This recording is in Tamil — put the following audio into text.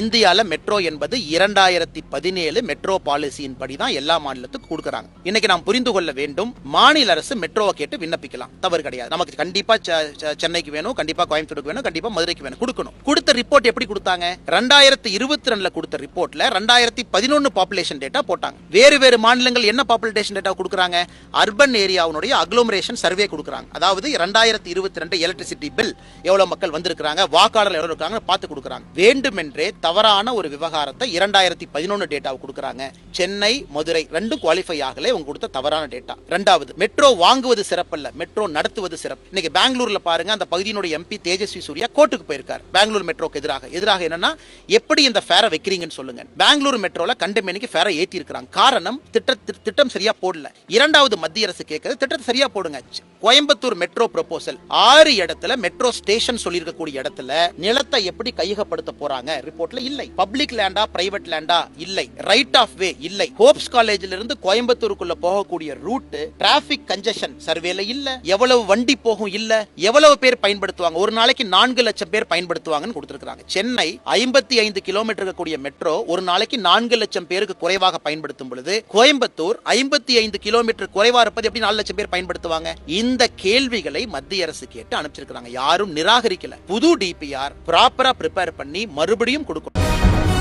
இந்தியால மெட்ரோ என்பது இரண்டாயிரத்தி பதினேழு மெட்ரோ பாலிசியின் படி தான் எல்லா மாநிலத்துக்கும் கொடுக்கறாங்க. இன்னைக்கு நாம் புரிந்து கொள்ள வேண்டும் மாநில அரசு மெட்ரோவை கேட்டு விண்ணப்பிக்கலாம். தவறு கிடையாது. நமக்கு கண்டிப்பா சென்னைக்கு வேணும் கண்டிப்பா கோயம்புத்தூருக்கு வேணும் கண்டிப்பா மதுரைக்கு வேணும். கொடுக்கணும். கொடுத்த ரிப்போர்ட் எப்படி கொடுத்தாங்க? ரெண்டாயிரத்தி இருபத்தி ரெண்டுல கொடுத்த ரிப்போர்ட்ல ரெண்டாயிரத்தி பதினொன்னு பாப்புலேஷன் டேட்டா போட்டாங்க. வேறு வேறு மாநிலங்கள் என்ன பாப்புலேஷன் டேட்டா கொடுக்குறாங்க? அர்பன் ஏரியாவுடைய அக்ளோமரேஷன் சர்வே கொடுக்குறாங்க. அதாவது ரெண்டாயிரத்தி இருபத்தி ரெண்டு எலக்ட்ரிசிட்டி பில் எவ்வளவு மக்கள் வந்திருக்காங்க வாக்காளர் எவ்வளவு இருக்காங்க பார்த்து கொடுக்குறாங்க. வேண்டுமென்றே தவறான ஒரு விவகாரத்தை இரண்டாயிரத்தி பதினொன்று டேட்டாவை கொடுக்குறாங்க. சென்னை மதுரை ரெண்டும் குவாலிஃபை ஆகல. இவங்க கொடுத்த தவறான டேட்டா ரெண்டாவது மெட்ரோ வாங்குவது சிறப்பல்ல. மெட்ரோ நடத்துவது சிறப்பு. இன்னைக்கு பெங்களூர்ல பாருங்க அந்த பகுதியினுடைய எம்பி தேஜஸ்வி சூர்யா கோர்ட்டுக்கு போயிருக்காரு. பெங்களூர் மெட்ரோக்கு எதிராக. எதிராக என்னன்னா எப்படி இந்த ஃபேரை வைக்கிறீங்கன்னு சொல்லுங்க. பெங்களூர் மெட்ரோல கண்டமேனிக்கு ஃபேரை ஏற்றி இருக்கிறாங்க காரணம் திட்ட திட்டம் சரியா போடல. இரண்டாவது மத்திய அரசு கேட்கறது திட்டத்தை சரியா போடுங்க. கோயம்புத்தூர் மெட்ரோ ப்ரொபோசல் ஆறு இடத்துல மெட்ரோ ஸ்டேஷன் சொல்லியிருக்கக்கூடிய இடத்துல நிலத்தை எப்படி கையகப்படுத்த போறாங்க? ரிப்போர்ட்ல இல்லை. பப்ளிக் லேண்டா பிரைவேட் லேண்டா இல்லை. ரைட் ஆஃப் வே இல்லை. ஹோப்ஸ் காலேஜ்ல இருந்து கோயம்புத்தூருக்குள்ள போகக்கூடிய ரூட் டிராபிக் கன்ஜெஷன் சர்வேல இல்ல. எவ்வளவு வண்டி போகும் இல்ல. எவ்வளவு பேர் பயன்படுத்துவாங்க. ஒரு நாளைக்கு நான்கு லட்சம் பேர் பயன்படுத்துவாங்கன்னு கொடுத்திருக்காங்க சென்னை ஐம்பத்தி ஐந்து கிலோமீட்டர் கூடிய மெட்ரோ ஒரு நாளைக்கு நான்கு லட்சம் பேருக்கு குறைவாக பயன்படுத்தும் பொழுது கோயம்புத்தூர் ஐம்பத்தி ஐந்து கிலோமீட்டர் குறைவா இருப்பது எப்படி நாலு லட்சம் பேர் பயன்படுத்துவாங்க? இந்த கேள்விகளை மத்திய அரசு கேட்டு அனுப்பிச்சிருக்கிறாங்க. யாரும் நிராகரிக்கல. புது டிபிஆர் ப்ராப்பரா ப்ரிப்பேர் பண்ணி மறுபடியும் கொடுக்கணும்.